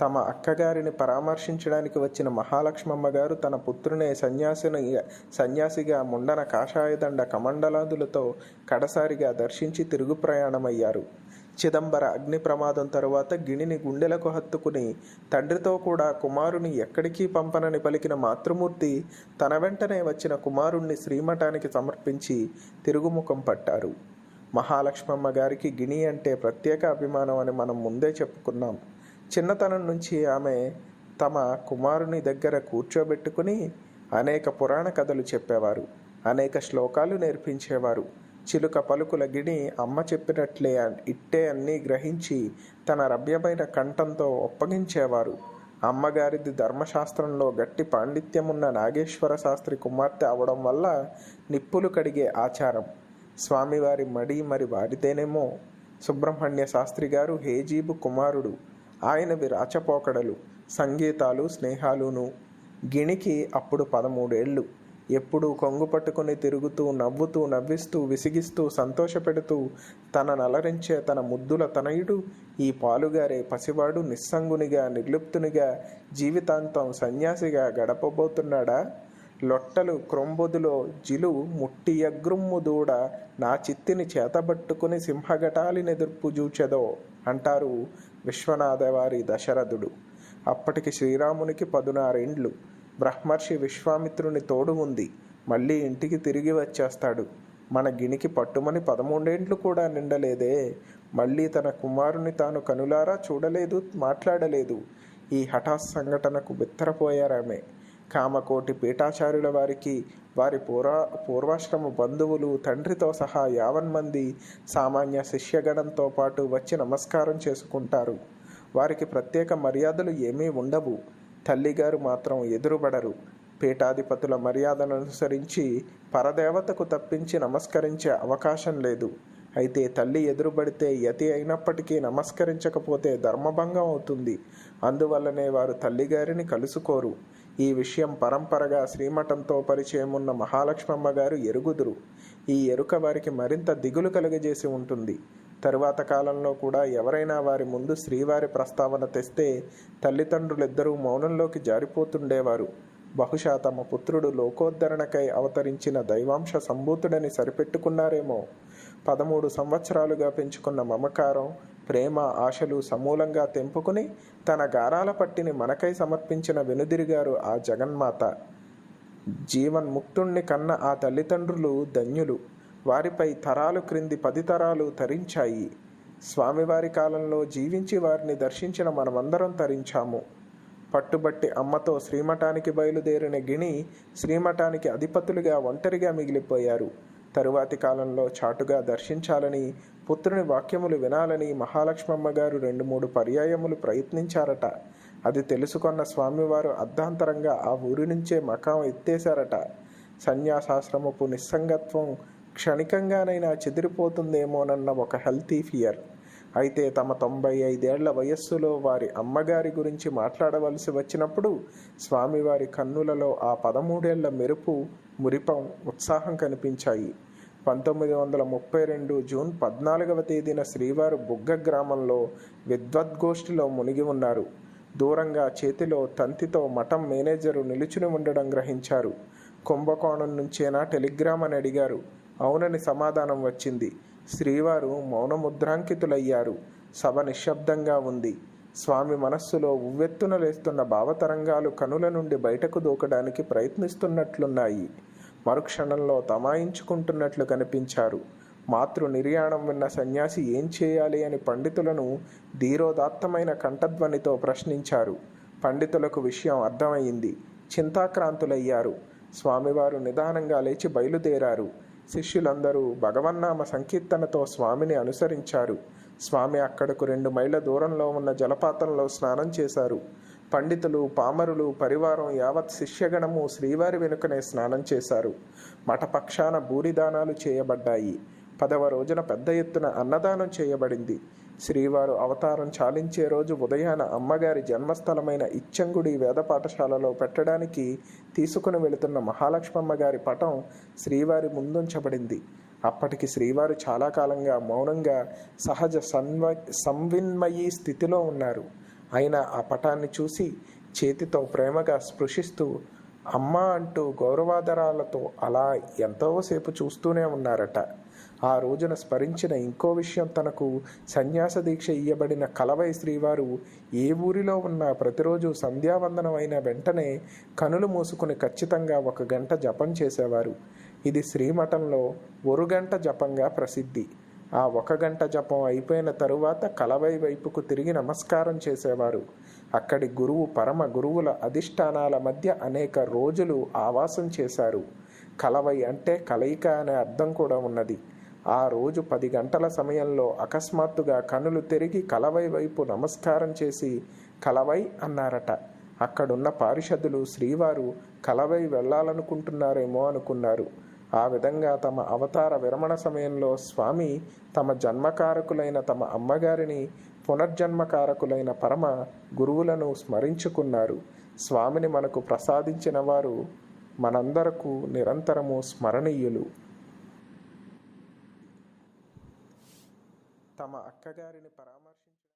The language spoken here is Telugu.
తమ అక్కగారిని పరామర్శించడానికి వచ్చిన మహాలక్ష్మమ్మ గారు తన పుత్రునే సన్యాసిని సన్యాసిగా ముండన కాషాయదండ కమండలాదులతో కడసారిగా దర్శించి తిరుగు ప్రయాణమయ్యారు. చిదంబర అగ్ని ప్రమాదం తరువాత గిణిని గుండెలకు హత్తుకుని తండ్రితో కూడా కుమారుని ఎక్కడికి పంపనని పలికిన మాతృమూర్తి తన వెంటనే వచ్చిన కుమారుణ్ణి శ్రీమఠానికి సమర్పించి తిరుగుముఖం పట్టారు. మహాలక్ష్మమ్మ గారికి గిణి అంటే ప్రత్యేక అభిమానం అని మనం ముందే చెప్పుకున్నాం. చిన్నతనం నుంచి ఆమె తమ కుమారుని దగ్గర కూర్చోబెట్టుకుని అనేక పురాణ కథలు చెప్పేవారు. అనేక శ్లోకాలు నేర్పించేవారు. చిలుక పలుకుల గిని అమ్మ చెప్పినట్లే ఇట్టే అన్నీ గ్రహించి తన రమ్యమైన కంఠంతో ఒప్పగించేవారు. అమ్మగారిది ధర్మశాస్త్రంలో గట్టి పాండిత్యమున్న నాగేశ్వర శాస్త్రి కుమార్తె అవడం వల్ల నిప్పులు కడిగే ఆచారం. స్వామివారి మడి మరి వారితేనేమో సుబ్రహ్మణ్య శాస్త్రి గారు హేజీబు కుమారుడు. ఆయనవి రాచపోకడలు సంగీతాలు స్నేహాలును గిణికి అప్పుడు పదమూడేళ్ళు. ఎప్పుడూ కొంగు పట్టుకుని తిరుగుతూ నవ్వుతూ నవ్విస్తూ విసిగిస్తూ సంతోషపెడుతూ తన నలరించే తన ముద్దుల తనయుడు ఈ పాలుగారే పసివాడు నిస్సంగునిగా నిర్లిప్తునిగా జీవితాంతం సన్యాసిగా గడపబోతున్నాడా? లొట్టలు క్రొంబొదులో జిలు ముట్టి అగ్రుమ్ము దూడ నా చిత్తిని చేతబట్టుకుని సింహఘటాలినెదుర్పు జూచెదో అంటారు విశ్వనాథవారి దశరథుడు. అప్పటికి శ్రీరామునికి పదునారేండ్లు. బ్రహ్మర్షి విశ్వామిత్రుని తోడు ఉంది. మళ్ళీ ఇంటికి తిరిగి వచ్చేస్తాడు. మన గినికి పట్టుమని పదమూడేండ్లు కూడా నిండలేదే. మళ్ళీ తన కుమారుని తాను కనులారా చూడలేదు మాట్లాడలేదు. ఈ హఠాత్ సంఘటనకు బిత్తరపోయారామె. కామకోటి పీఠాచార్యుల వారికి వారి పూర్వ పూర్వాశ్రమ బంధువులు తండ్రితో సహా యావన్ మంది సామాన్య శిష్యగణంతో పాటు వచ్చి నమస్కారం చేసుకుంటారు. వారికి ప్రత్యేక మర్యాదలు ఏమీ ఉండవు. తల్లిగారు మాత్రం ఎదురుబడరు. పీఠాధిపతుల మర్యాదను అనుసరించి పరదేవతకు తప్పించి నమస్కరించే అవకాశం లేదు. అయితే తల్లి ఎదురుబడితే యతి అయినప్పటికీ నమస్కరించకపోతే ధర్మభంగం అవుతుంది. అందువల్లనే వారు తల్లిగారిని కలుసుకోరు. ఈ విషయం పరంపరగా శ్రీమఠంతో పరిచయం ఉన్న మహాలక్ష్మమ్మ గారు ఎరుగుదురు. ఈ ఎరుక వారికి మరింత దిగులు కలుగజేసి ఉంటుంది. తరువాత కాలంలో కూడా ఎవరైనా వారి ముందు శ్రీవారి ప్రస్తావన తెస్తే తల్లిదండ్రులిద్దరూ మౌనంలోకి జారిపోతుండేవారు. బహుశా తమ పుత్రుడు లోకోద్ధరణకై అవతరించిన దైవాంశ సంభూతుడని సరిపెట్టుకున్నారేమో. పదమూడు సంవత్సరాలుగా పెంచుకున్న మమకారం ప్రేమ ఆశలు సమూలంగా తెంపుకుని తన గారాల పట్టిని మనకై సమర్పించిన వెనుదిరిగారు ఆ జగన్మాత. జీవన్ముక్తుణ్ణి కన్న ఆ తల్లిదండ్రులు ధన్యులు. వారిపై తరాలు క్రింది పది తరాలు తరించాయి. స్వామివారి కాలంలో జీవించి వారిని దర్శించిన మనమందరం తరించాము. పట్టుబట్టి అమ్మతో శ్రీమఠానికి బయలుదేరిన గిణి శ్రీమఠానికి అధిపతులుగా ఒంటరిగా మిగిలిపోయారు. తరువాతి కాలంలో చాటుగా దర్శించాలని పుత్రుని వాక్యములు వినాలని మహాలక్ష్మమ్మ గారు రెండు మూడు పర్యాయములు ప్రయత్నించారట. అది తెలుసుకొన్న స్వామివారు అర్ధాంతరంగా ఆ ఊరి నుంచే మకాం ఎత్తేశారట. సన్యాసాశ్రమపు నిస్సంగత్వం క్షణికంగానైనా చెదిరిపోతుందేమోనన్న ఒక హెల్తీ ఫియర్. అయితే తమ తొంభై ఐదేళ్ళ వయస్సులో వారి అమ్మగారి గురించి మాట్లాడవలసి వచ్చినప్పుడు స్వామివారి కన్నులలో ఆ పదమూడేళ్ళ మెరుపు మురిపం ఉత్సాహం కనిపించాయి. పంతొమ్మిది వందల ముప్పై రెండు జూన్ పద్నాలుగవ తేదీన శ్రీవారు బుగ్గ గ్రామంలో విద్వద్గోష్ఠిలో మునిగి ఉన్నారు. దూరంగా చేతిలో తంతితో మఠం మేనేజరు నిలుచుని ఉండడం గ్రహించారు. కుంభకోణం నుంచేనా టెలిగ్రామ్ అని అడిగారు. అవునని సమాధానం వచ్చింది. శ్రీవారు మౌనముద్రాంకితులయ్యారు. సభ నిశ్శబ్దంగా ఉంది. స్వామి మనస్సులో ఉవ్వెత్తున లేస్తున్న భావతరంగాలు కనుల నుండి బయటకు దూకడానికి ప్రయత్నిస్తున్నట్లున్నాయి. మరుక్షణంలో తమాయించుకుంటున్నట్లు కనిపించారు. మాతృ నిర్యాణం విన్న సన్యాసి ఏం చేయాలి అని పండితులను ధీరోదాత్తమైన కంఠధ్వనితో ప్రశ్నించారు. పండితులకు విషయం అర్థమయ్యింది. చింతాక్రాంతులయ్యారు. స్వామివారు నిదానంగా లేచి బయలుదేరారు. శిష్యులందరూ భగవన్నామ సంకీర్తనతో స్వామిని అనుసరించారు. స్వామి అక్కడకు రెండు మైళ్ళ దూరంలో ఉన్న జలపాతంలో స్నానం చేశారు. పండితులు పామరులు పరివారం యావత్ శిష్యగణము శ్రీవారి వెనుకనే స్నానం చేశారు. మఠపక్షాన భూరిదానాలు చేయబడ్డాయి. పదవ రోజున పెద్ద ఎత్తున అన్నదానం చేయబడింది. శ్రీవారు అవతారం చాలించే రోజు ఉదయాన అమ్మగారి జన్మస్థలమైన ఇచ్చంగుడి వేద పాఠశాలలో పెట్టడానికి తీసుకుని వెళుతున్న మహాలక్ష్మమ్మ గారి పటం శ్రీవారి ముందుంచబడింది. అప్పటికి శ్రీవారు చాలా కాలంగా మౌనంగా సహజ సన్వ సంవిన్మయీ స్థితిలో ఉన్నారు. అయినా ఆ పటాన్ని చూసి చేతితో ప్రేమగా స్పృశిస్తూ అమ్మ అంటూ గౌరవాదరాలతో అలా ఎంతోసేపు చూస్తూనే ఉన్నారట. ఆ రోజున స్మరించిన ఇంకో విషయం తనకు సన్యాస దీక్ష ఇయ్యబడిన కలవై శ్రీవారు ఏ ఊరిలో ఉన్నా ప్రతిరోజు సంధ్యావందనమైన వెంటనే కనులు మూసుకుని ఖచ్చితంగా ఒక గంట జపం చేసేవారు. ఇది శ్రీమఠంలో ఒరుగంట జపంగా ప్రసిద్ధి. ఆ ఒక గంట జపం అయిపోయిన తరువాత కలవై వైపుకు తిరిగి నమస్కారం చేసేవారు. అక్కడి గురువు పరమ గురువుల అధిష్టానాల మధ్య అనేక రోజులు ఆవాసం చేశారు. కలవై అంటే కలయిక అనే అర్థం కూడా ఉన్నది. ఆ రోజు పది గంటల సమయంలో అకస్మాత్తుగా కనులు తిరిగి కలవై వైపు నమస్కారం చేసి కలవై అన్నారట. అక్కడున్న పారిషదులు శ్రీవారు కలవై వెళ్ళాలనుకుంటున్నారేమో అనుకున్నారు. ఆ విధంగా తమ అవతార విరమణ సమయంలో స్వామి తమ జన్మకారకులైన తమ అమ్మగారిని పునర్జన్మకారకులైన పరమ గురువులను స్మరించుకున్నారు. స్వామిని మనకు ప్రసాదించిన వారు మనందరకు నిరంతరము స్మరణీయులు. తమ అక్కగారిని పరామ